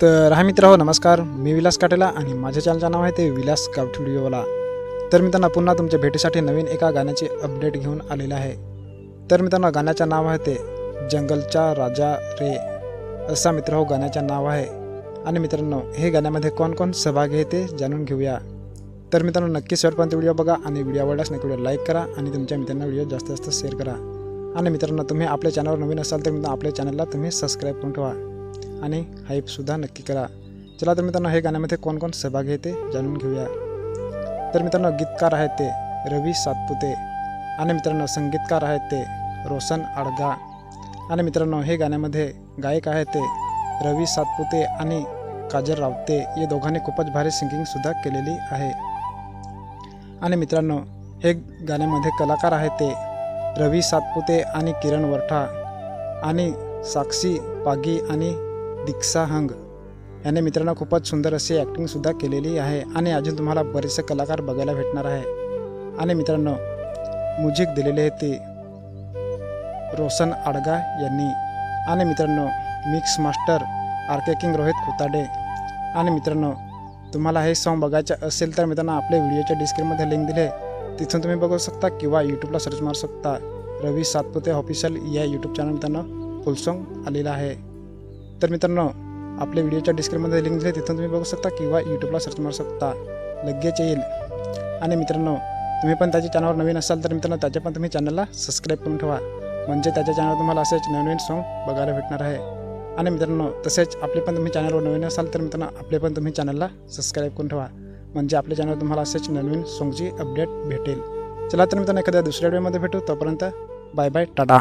तर हा मित्र हो नमस्कार. मी विलास काटेला आणि माझ्या चॅनलचं नाव आहे ते विलास गावठी तर मित्रांनो पुन्हा तुमच्या भेटीसाठी नवीन एका गाण्याची अपडेट घेऊन आलेलं आहे. तर मित्रांनो गाण्याचं नाव आहे ते जंगलचा राजा रे असा मित्र हो गाण्याचं नाव आहे. आणि मित्रांनो हे गाण्यामध्ये कोण कोण सहभागी आहे ते जाणून घेऊया. तर मित्रांनो नक्की शेवटपर्यंत व्हिडिओ बघा आणि व्हिडिओ आवडल्यास नक्की व्हिडिओ लाईक करा आणि तुमच्या मित्रांना व्हिडिओ जास्तीत जास्त शेअर करा. आणि मित्रांनो तुम्ही आपल्या चॅनलवर नवीन असाल तर मित्रांनो आपल्या चॅनलला तुम्ही सबस्क्राईब करून ठेवा. आणि हाईपसुद्धा नक्की करा. चला तर मित्रांनो हे गाण्यामध्ये कोण कोण सहभागी आहे ते जाणून घेऊया. तर मित्रांनो गीतकार आहेत ते रवी सातपुते आणि मित्रांनो संगीतकार आहेत ते रोशन आडगा. आणि मित्रांनो हे गाण्यामध्ये गायक आहेत ते रवी सातपुते आणि काजल रावते. या दोघांनी खूपच भारी सिंगिंगसुद्धा केलेली आहे. आणि मित्रांनो हे गाण्यामध्ये कलाकार आहेत ते रवी सातपुते आणि किरण वरठा आणि साक्षी पागी आणि दिक्साहंग. हंग याने मित्रांनो खूपच सुंदर अशी ॲक्टिंगसुद्धा केलेली आहे आणि अजून तुम्हाला बरेचसे कलाकार बघायला भेटणार आहे. आणि मित्रांनो म्युझिक दिलेले आहे ते रोशन आडगा यांनी. आणि मित्रांनो mix master R K king Rohit Khutade. आणि मित्रांनो तुम्हाला हे सॉन्ग बघायचं असेल तर मित्रांनो आपल्या व्हिडिओच्या डिस्क्रिप्शनमध्ये लिंक दिले तिथून तुम्ही बघू शकता किंवा यूट्यूबला सर्च मारू शकता. रवी सातपुते ऑफिशियल या यूट्यूब चॅनल मित्रांनो फुल सॉन्ग आलेला आहे. तर मित्रांनो आपल्या व्हिडिओच्या डिस्क्रिप्शनमध्ये लिंक दिली तिथून तुम्ही बघू शकता किंवा यूट्यूबला सर्च मारू शकता. लगेच येईल. आणि मित्रांनो तुम्ही पण त्याच्या चॅनलवर नवीन असाल तर मित्रांनो त्याच्या पण तुम्ही चॅनलला सबस्क्राईब करून ठेवा. म्हणजे त्याच्या चॅनलवर तुम्हाला असेच नवीन सॉन्ग बघायला भेटणार आहे. आणि मित्रांनो तसेच आपले पण तुम्ही चॅनलवर नवीन असाल तर मित्रांनो आपले पण तुम्ही चॅनलला सबस्क्राईब करून ठेवा. म्हणजे आपल्या चॅनलवर तुम्हाला असेच नवीन सॉन्गची अपडेट भेटेल. चला तर मित्रांनो एखाद्या दुसऱ्या व्हिडिओमध्ये भेटू. तोपर्यंत बाय बाय टाटा.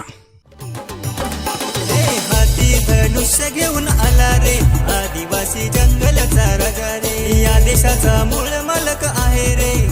धनुष्य घेऊन आला रे. आदिवासी जंगलाचा राजा रे. या देशाचा मूळ मालक आहे रे.